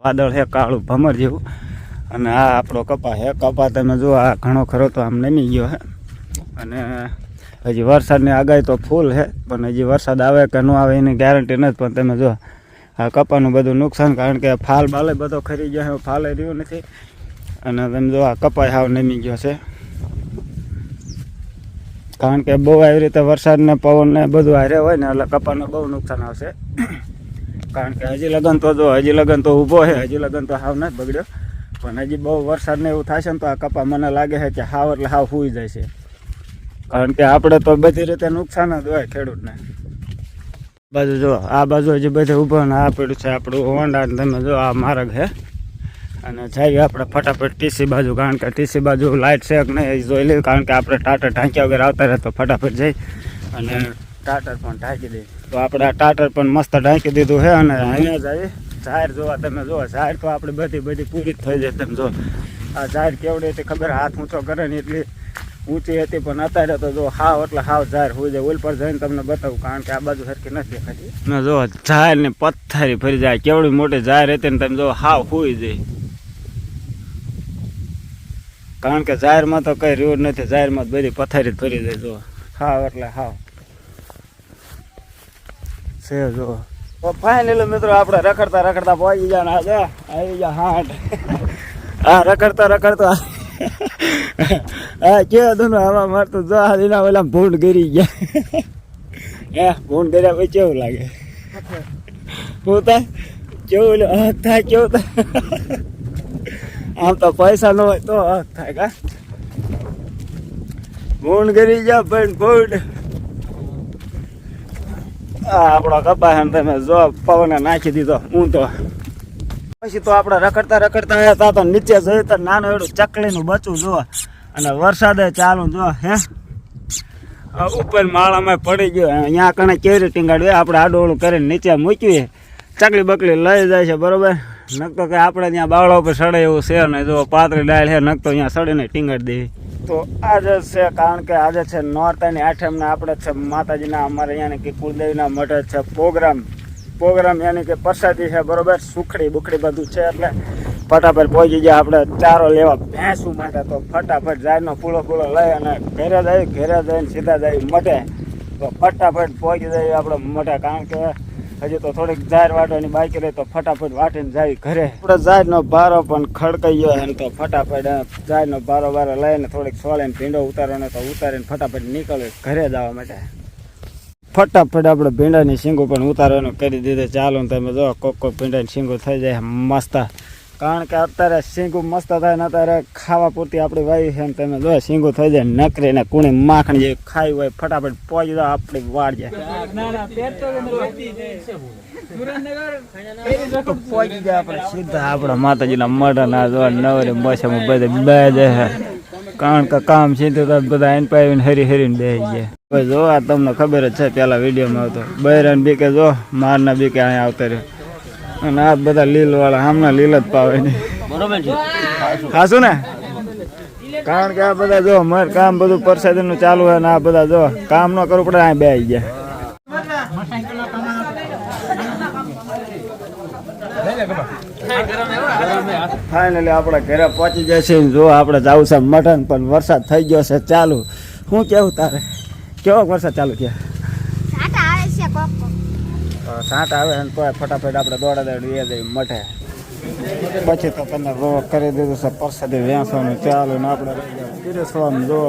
વાદળ છે કાળું ભમર જેવું. અને આ આપણો કપા છે કપા તમે જુઓ, આ ઘણો ખરો તો આમ નમી ગયો છે અને હજી વરસાદની આગાહી તો ફૂલ છે પણ હજી વરસાદ આવે કે ન આવે એની ગેરંટી નથી. પણ તમે જો આ કપાનું બધું નુકસાન, કારણ કે ફાલ બાલે બધો ખરી ગયો છે ફાલે રહ્યું નથી. અને તમે જો આ કપાય હાવ નમી ગયો છે. કારણ કે બહુ આવી રીતે વરસાદને, પવનને બધું હારે હોય ને, એટલે કપાને બહુ નુકસાન આવશે. કારણ કે હજી લગન તો જો, હજી લગન તો ઊભો છે, હજી લગન તો હાવ નથી બગડ્યો. પણ હજી બહુ વરસાદને એવું થશે ને તો આ કપા મને લાગે છે કે હાવ એટલે હાવ ફૂઈ જાય છે. કારણ કે આપણે તો બધી રીતે નુકસાન જ હોય ખેડૂતને. બાજુ જો, આ બાજુ હજી બધે ઊભો ને આ પડ્યું છે, આપણું ઓંડા તમે જો, આ માર્ગ છે. અને જઈએ આપણે ફટાફટ ટીસી બાજુ, કારણ કે ટીસી બાજુ લાઇટ છે કે નહીં જોઈ લઈએ, કારણ કે આપણે ટાટર ઢાંક્યા વગર આવતા રહે તો ફટાફટ જઈ અને ટાટર પણ ઢાંકી દઈએ. તો આપણે આ ટાટર પણ મસ્ત ઢાંકી દીધું છે અને અહીંયા જાય ઝાડ જોવા તમે જુઓ ઝાડ તો આપણે બધી બધી પૂરી થઈ જાય તમે જો આ જાહેર કેવડી હતી ખબર? હાથ ઊંચો કરે ને એટલી ઊંચી હતી, પણ અત્યારે તો જો હાવ એટલે હાવ જાહેર હોઈ જાય. ઓલ પર જઈને તમને બતાવું, કારણ કે આ બાજુ સરખી નથી ખાતી ને જો જાહેર ને પથ્થરી ફરી જાય. કેવડી મોટી જાહેર હતી ને તમે જો, હાવ હોઈ જાય. કારણ કે જાહેરમાં તો કઈ રહ્યું નથી. જાહેરમાં બધી પથારી ફરી જાય, જો. હાવ એટલે હાવ. છે જો. ફાઇનલ મિત્રો આપણે રખડતા રખડતા પહોંચી ગયા ને આજે. આવી ગયા હાટ હા, રખડતા રખડતા. હા કે હતું આમાં મારતું જો દીના ઓલા ભૂંડ ગરી ગયા. હે, ભૂંડ કર્યા પછી કેવું લાગે? થાય કેવું હક થાય કેવું થાય આમ તો પૈસા ન હોય તો હક થાય કા? ભૂંડ ગરી ગયા પણ ભૂંડ આપણો કપા ને તમે જો, પવને નાખી દીધો, હું તો. પછી તો આપણે રખડતા રખડતા તા નીચે જોયું તો નાનું એવડું ચકલીનું બચું જો અને વરસાદે ચાલુ જો હે. ઉપર માળામાં પડી ગયો. અહીંયા કણે કેરી ટીંગાડવી આપણે આડોળું કરીને નીચે મૂકીએ ચકલી બકલી લઈ જાય છે, બરોબર? નકતો કે આપણે ત્યાં બાવળા ઉપર સડે એવું છે ને જો પાતળી ડાળ છે, નકતો અહીંયા સડીને ટીંગડ દેવી તો આજે છે, કારણ કે આજે છે નોરતાની આઠમના આપણે છે માતાજીના, અમારે અહીંયા કે કુળદેવીના મઢે છે પ્રોગ્રામ. પ્રોગ્રામ યાની કે પ્રસાદી છે, બરોબર? સુખડી બુખડી બધું છે એટલે ફટાફટ પહોંચી ગયા આપણે ચારો લેવા ભેંસું માટે. તો ફટાફટ જાયનો પૂળો પૂળો લઈ અને ઘેરે જાય ઘેરે જઈને સીધા જાય મટે તો ફટાફટ પહોંચી જાય આપણે મટે કારણ કે હજી તો થોડીક જાહેર વાટવાની બાકી રહી તો ફટાફટ વાટીને જાય ઘરે. આપણે ઝાડનો ભારો પણ ખડકાઈ ગયો અને તો ફટાફટ ઝાડનો ભારો બારો લઈને થોડીક સોળીને ભીંડો ઉતારવાનો તો ઉતારીને ફટાફટ નીકળે ઘરે જવા માટે. ફટાફટ આપણે ભીંડાની શીંગો પણ ઉતારવાનું કરી દીધે. ચાલો તમે જો કોક કોક ભીંડાની શીંગો થઈ જાય. મસ્ત. કારણ કે અત્યારે શીંગું મસ્ત થાય ને અત્યારે ખાવા પૂરતી આપણી વાયુ છે ને તમે જો શીંગું થઈ જાય નકરી ને કુણી માખણ જે ખાઈ હોય, ફટાફટ પહોંચી દો આપણી વાડ જાય પહોંચી જાય આપણે સીધા આપણા માતાજીના મઢ ના જો નવરે મોસમ બધે બે જાય કારણ કે કામ સીધું તો બધા એન પાવીને હરી હરીને બે જાય જો આ તમને ખબર જ છે, પેલા વિડીયોમાં આવતો. બૈરાન બીકે જો, મારના બીકે અહીંયા આવતા રહ્યો. અને આ બધા લીલ વાળા આમના લીલ જ પાવે નહીં બરોબર છે. ને? કારણ કે આ બધા જો મર કામ બધું પરસાદી નું ચાલુ હોય ને આ બધા જો કામ ન કરવું પડે આ બે આવી ગયા. ફાઇનલી આપણે ઘરે પહોંચી જાય છે જો આપણે જવું છે મટન પણ વરસાદ થઈ ગયો છે ચાલુ. શું કેવું તારે? કેવો વરસાદ ચાલુ થયા સાટા આવે છે કોક કોક. સાંટ આવે ને તોય ફટાફટ આપણે દોડા દોડી જઈ મઠે પછી તો તને રો કરી દીધું છે, પરસાદી વેસવાનું ચાલુ ને આપણે પીરસવાનું જો.